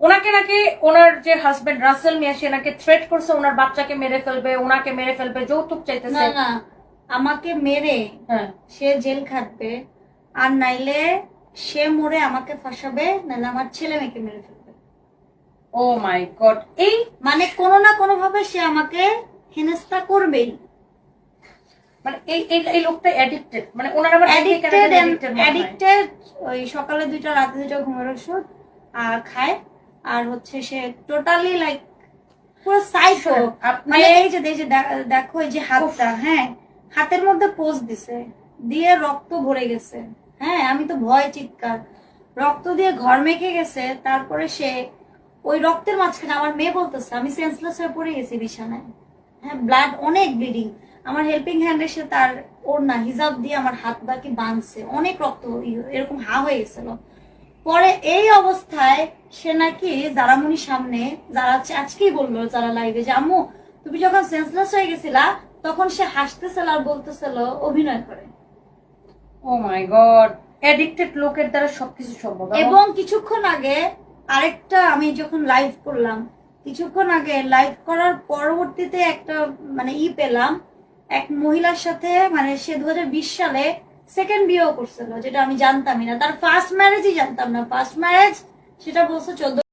ওনাকে নাকি ওনার যে হাজবেন্ড রাসেল মিয়া সে নাকি থ্রেট করছে ওনার বাচ্চাকে মেরে ফেলবে ওনাকে মেরে ফেলবে যৌতুক চাইতেছে। না আমাকে মেরে হ্যাঁ। সে জেল খাটবে আর নাইলে সে মরে আমাকে ফাঁসাবে নাহলে আমার ছেলে মেয়েকে মেরে ফেলবে। ও মাই গড এই মানে কোনো না কোনো ভাবে সে আমাকে হেনস্থা করবেই। মানে এই এই লোকটা অ্যাডিক্টেড মানে ওনার আবার অ্যাডিক্টেড। অ্যাডিক্টেড ওই সকালে দুইটা রাতে দুইটা ঘুমের ওষুধ আর খায়। আর হচ্ছে সে টোটালি লাইক পুরো সাইকো মানে এই যে এই যে দেখো এই যে হাতটা হ্যাঁ হাতের মধ্যে পোজ দিছে দিয়ে রক্ত ভরে গেছে। হ্যাঁ আমি তো ভয় চিৎকার। রক্ত দিয়ে ঘর মেখে গেছে তারপরে সে ওই রক্তের মাঝখানে আমার মেয়ে বলতেছে আমি সেন্সলেস হয়ে পড়ে গেছি বিছানায়। হ্যাঁ ব্লাড অনেক ব্লিডিং আমার হেল্পিং হ্যান্ড এসে তার ওর না হিজাব দিয়ে আমার হাত বাকি বাঁধছে। অনেক রক্ত এরকম হা হয়ে গেছিল। পরে এই অবস্থায় সে নাকি জারামনির সামনে যারা আজকেই বলল যারা লাইভে যে আম্মু তুমি যখন সেন্সলেস হয়ে গেছিলা তখন সে হাসতেছিল আর বলতেছিল অভিনয় করে। ও মাই গড অ্যাডিক্টেড লোকের দ্বারা সবকিছু সম্ভব এবং কিছুক্ষণ আগে আরেকটা আমি যখন লাইভ করলাম কিছুক্ষণ আগে লাইভ করার পরবর্তীতে একটা মানে ই পেলাম এক মহিলার সাথে মানে সে দু হাজার বিশ সালে সেকেন্ড বিয়েও করছিল, যেটা আমি জানতামই না। তার ফার্স্ট ম্যারেজই জানতাম না। ফার্স্ট ম্যারেজ সেটা বলছে চোদ্দ